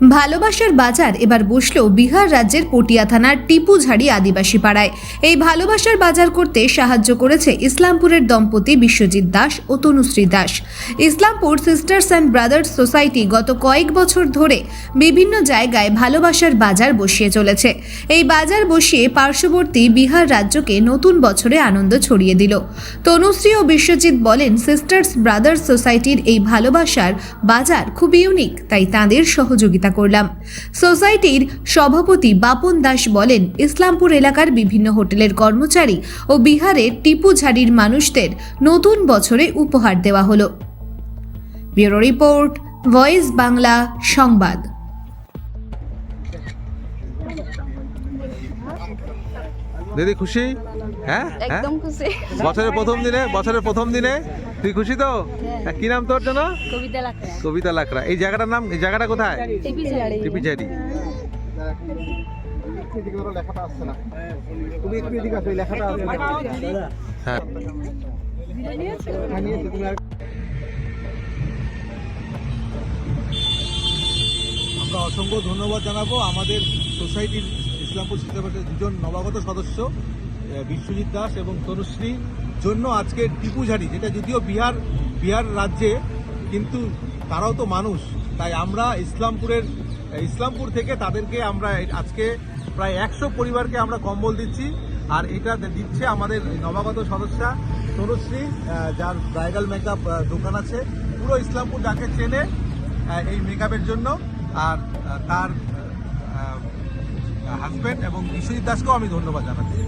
ভালোবাসার বাজার এবার বসল বিহার রাজ্যের পটিয়া থানার টিপুঝাড়ি আদিবাসী পাড়ায়। এই ভালোবাসার বাজার করতে সাহায্য করেছে ইসলামপুরের দম্পতি বিশ্বজিৎ দাস ও Tanushree Das. Islampur sisters and brothers society গত কয়েক বছর ধরে বিভিন্ন জায়গায় ভালোবাসার বাজার বসিয়ে চলেছে। এই বাজার বসিয়ে পার্শ্ববর্তী বিহার রাজ্যকে নতুন বছরে আনন্দ ছড়িয়ে দিল। তনুশ্রী ও বিশ্বজিৎ বলেন সিস্টার্স ব্রাদার্স সোসাইটির এই ভালোবাসার বাজার খুব ইউনিক তাই তাঁদের সহযোগিতা করলাম। সোসাইটির সভাপতি বাপন দাস বলেন, ইসলামপুর এলাকার বিভিন্ন হোটেলের কর্মচারী ও বিহারের টিপু ঝাড়ির মানুষদের নতুন বছরে উপহার দেওয়া হল। ব্যুরো রিপোর্ট, ভয়েস বাংলা সংবাদ। দিদি খুশি? হ্যাঁ? হ্যাঁ? একদম খুশি। বছরের প্রথম দিনে বছরের প্রথম দিনে। তুই খুশি তো? হ্যাঁ, কি নাম তোর জন্য কবিতা লাগবে কবিতা লাকড়া। এই জায়গাটার নাম এই জায়গাটা কোথায়? টিপি ঝাড়ি। টিপিঝাড়ি হ্যাঁ। আমরা অসংখ্য ধন্যবাদ জানাব আমাদের সোসাইটির ইসলামপুর সিস্টেমের দুজন নবাগত সদস্য বিশ্বজিৎ দাস এবং তনুশ্রী, জন্য আজকে টিপুঝাড়ি যেটা যদিও বিহার বিহার রাজ্যে, কিন্তু তারাও তো মানুষ। তাই আমরা ইসলামপুরের ইসলামপুর থেকে তাদেরকে আমরা আজকে প্রায় একশো পরিবারকে আমরা কম্বল দিচ্ছি, আর এটা দিচ্ছে আমাদের নবাগত সদস্যা তনুশ্রী যার ব্রাইডাল মেকআপ দোকান আছে। পুরো ইসলামপুর যাকে চেনে এই মেকআপের জন্য, আর তার হাজব্যান্ড এবং বিশ্বজিৎ দাসকেও আমি ধন্যবাদ জানাচ্ছি।